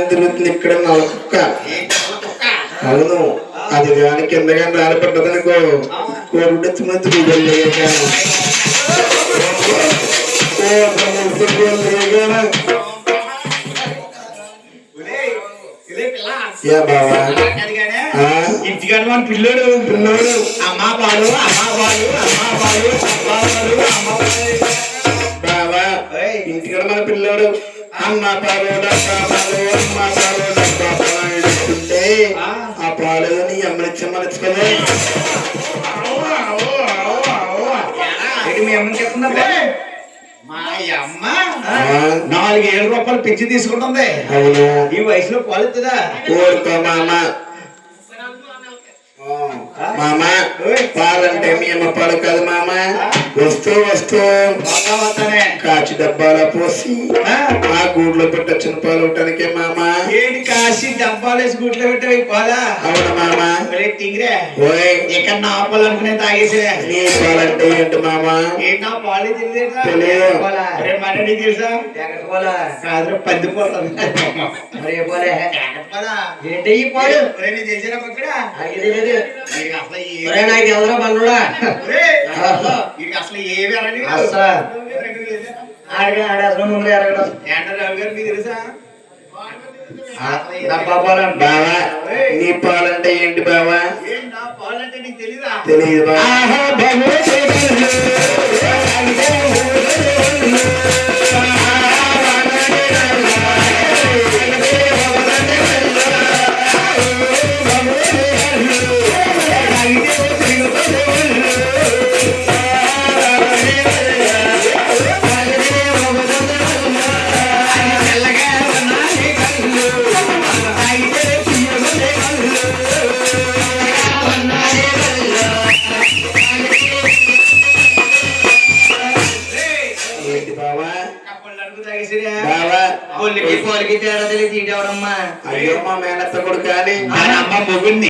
మీద తిరుగుతుంది ఇక్కడ నల్ల కుక్క. అవును అది కానీ కింద కానీ రాలి కోరుడొచ్చి మంచి ఆ? ఇంటికాడ మన పిల్లోడు పిల్లోడు అమ్మా పాలు అమ్మా పాలు అమ్మా పాలు అమ్మా పాలు అమ్మా బాబా బావా ఇంటికాడ మన పిల్లోడు. అమ్మ పాలు డబ్బా పాలు అమ్మ పాలు డబ్బా పాలు ఇస్తుంటే ఆ. ఆ పాలు నీ అమ్మనిచ్చి మనచుకోలే ఏంటి మీ అమ్మని మా అమ్మ? ఆ. నాలుగు ఏళ్ళ రూపాయలు పెంచి తీసుకుంటుంది. అవును? ఈ వయసులో పాలుతుందా ఊరుకో మామ. ఆ, మామ. పాలంటే మీ అమ్మ పాలు కాదు మామ. వస్తూ వస్తూ కాచి డబ్బాలో పోసి ఆ? గూడ్లో పెట్టొచ్చిన పాలు ఉండటానికే మామ. ఏంటి కాసి డబ్బాలు వేసి గుడ్లు పెట్టావు ఈ పాలా? అవును మామ. టింగిరే ఓయ్. ఇక్కడ నా పాలు అనుకునే తాగేసిరే? నీ పాలంటే ఏంటి మామ? ఏంటి నా పాలు తెలియదా. మన నీకు తెలుసా? కాదు పంది పోతుంది. మరి పోలే. పాలా? ఏంటి ఈ పాలు? తెలియదు. నీకు అసలు నాకు ఒరే, వీడికి అసలు అరని అసలు. ఆడ ముందు ఎరగడం. బావా. నీ పాలంటే ఏంటి బావా? తెలీదా? బావా. ఏంటి బావా? పొలికి తేడా తెలియదు తీయడమ్మా అయ్యో. మా మేనత్త కొడుకు కానీ. దాని అమ్మ మొగుడిని